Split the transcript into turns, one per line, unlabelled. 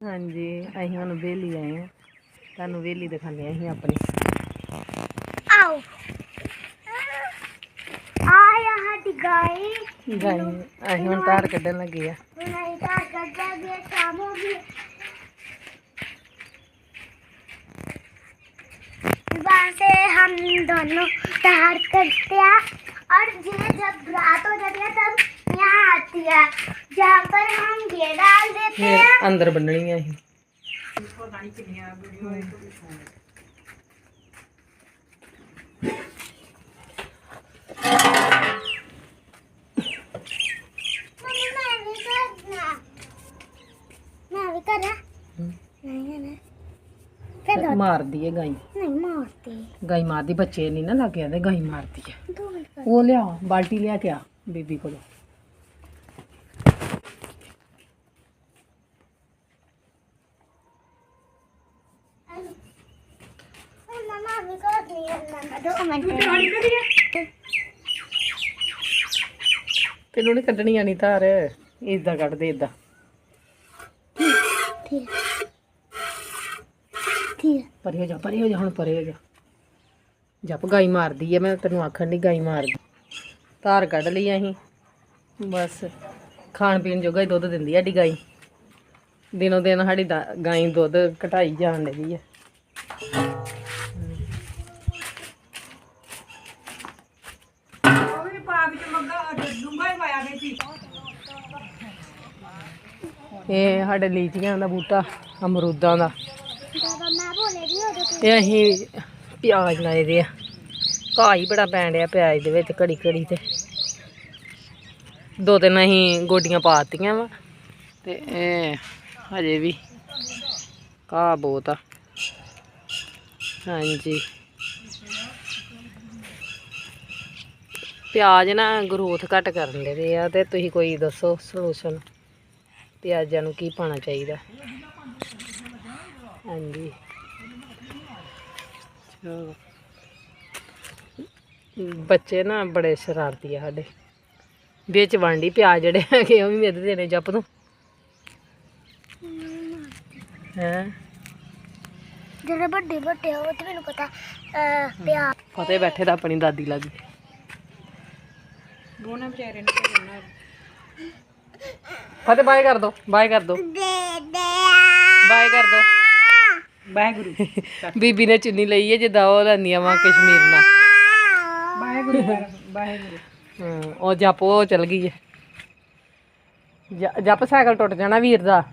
ਹਾਂਜੀ ਅਸੀਂ ਹੁਣ ਵੇਲੀ ਆਏ ਹਾਂ ਤੁਹਾਨੂੰ ਵੇਲੀ ਦਿਖਾਉਂਦੇ ਹਾਂ ਅਸੀਂ ਆਪਣੀ
ਆਓ ਆਇਆ ਹੱਡੀ ਗਾਈ
ਗਾਈ ਅਸੀਂ ਹੁਣ ਧਾਰ ਕੱਢਣ ਲੱਗੇ ਆ
ਨਹੀਂ ਤਾਂ ਗੱਡਾ ਵੀ ਕੰਮ ਹੋ ਗਈ वहाँ से हम दोनों तैयार करते हैं जहाँ पर हम ये डाल देते
ਫਿਰ
हैं
ਅੰਦਰ ਬੰਨਣੀ ਆ ਅਸੀਂ
मम्मी मैं भी करना मैं भी करना
ਹਮ।
नहीं है ना फिर दो
ਮਾਰਦੀ ਹੈ ਗਾਈ
नहीं मारते
ਗਾਈ ਮਾਰਦੀ ਬੱਚੇ ਨਹੀਂ ਨਾ ਲੱਗ ਜਾਂਦੇ ਗਾਈ ਮਾਰਦੀ ਹੈ
दो मिनट कर
ਉਹ ਲਿਆ ਬਾਲਟੀ ਲਿਆ ਕੇ ਆ ਬੀਬੀ ਕੋਲੋਂ ਤੈਨੂੰ ਨਹੀਂ ਕੱਢਣੀ ਆਣੀ ਧਾਰ। ਇਦਾਂ ਕੱਢ ਦੇ ਇਦਾਂ ਪਰੇ ਹੋ ਜਾ, ਪਰੇ ਹੋ ਜਾ, ਹੁਣ ਪਰੇ ਹੋ ਜਾ। ਜੱਪ ਗਾਈ ਮਾਰਦੀ ਐ, ਮੈਂ ਤੈਨੂੰ ਆਖਣ ਦੀ ਗਾਈ ਮਾਰਦੀ। ਧਾਰ ਕੱਢ ਲਈ ਅਸੀਂ। ਬਸ, ਖਾਣ ਪੀਣ ਜੋਗਾ ਹੀ ਦੁੱਧ ਦਿੰਦੀ ਐ ਡੀ ਗਾਈ। ਦਿਨੋ ਦਿਨ ਸਾਡੀ ਗਾਈ ਦੁੱਧ ਘਟਾਈ ਜਾਣ ਲੱਗੀ ਐ। ਇਹ ਸਾਡੇ ਲੀਚੀਆਂ ਦਾ ਬੂਟਾ ਅਮਰੂਦਾਂ ਦਾ। ਤੇ। ਅਸੀਂ ਪਿਆਜ਼ ਲਾਏ ਦੇ ਆ। ਘਾਹ ਹੀ ਬੜਾ ਪੈਂਡ ਆ ਪਿਆਜ਼ ਦੇ ਵਿੱਚ ਘੜੀ ਘੜੀ ਤੇ। ਦੋ ਤਿੰਨ ਅਸੀਂ ਗੋਡੀਆਂ ਪਾਤੀਆਂ ਵਾ। ਤੇ ਹਜੇ ਵੀ ਘਾਹ ਬਹੁਤ ਆ। ਹਾਂਜੀ। ਪਿਆਜ਼ ਨਾ ਗਰੋਥ ਘਟ ਕਰਨ ਦੇ ਆ ਤੇ ਤੁਸੀਂ ਕੋਈ ਦੱਸੋ ਸੋਲੂਸ਼ਨ ਪਿਆਜ਼ਾਂ ਨੂੰ ਕੀ ਪਾਣਾ ਚਾਹੀਦਾ? ਹਾਂਜੀ। ਚਲੋ ਬੱਚੇ ਨਾ ਬੜੇ ਸ਼ਰਾਰਤੀ ਆ ਸਾਡੇ। ਵਿੱਚ ਵੰਡੀ ਪਿਆਜ਼ ਜਿਹੜੇ ਹੈਗੇ ਉਹ ਵੀ ਮਿੱਧ ਦੇਣੇ ਜੱਪ ਤੋਂ ਹੈ?
ਜਿਹੜੇ ਵੱਡੇ ਵੱਡੇ ਉਹ ਤੇ ਮੈਨੂੰ ਪਤਾ ਅਹ, ਪਿਆਰ
ਫਤਿਹ ਬੈਠੇ ਤਾਂ ਆਪਣੀ ਦਾਦੀ ਲੱਗ। ਫਤਿਹ ਬਾਏ ਕਰ ਦੋ ਬਾਏ ਕਰ ਦੋ। ਬਾਏ ਕਰ ਦੋ। ਵਾਹਿਗੁਰੂ ਬੀਬੀ ਨੇ ਚੁੰਨੀ ਲਈ ਹੈ ਜਿੱਦਾਂ ਉਹ ਲੈਂਦੀਆਂ ਵਾ ਕਸ਼ਮੀਰ ਨਾਲ।
ਵਾਹਿਗੁਰੂ
ਵਾਹਿਗੁਰੂ ਹਾਂ ਉਹ ਜੱਪ ਉਹ ਚਲ ਗਈ ਹੈ। ਜੱਪ ਸਾਈਕਲ ਟੁੱਟ ਜਾਣਾ ਵੀਰ ਦਾ।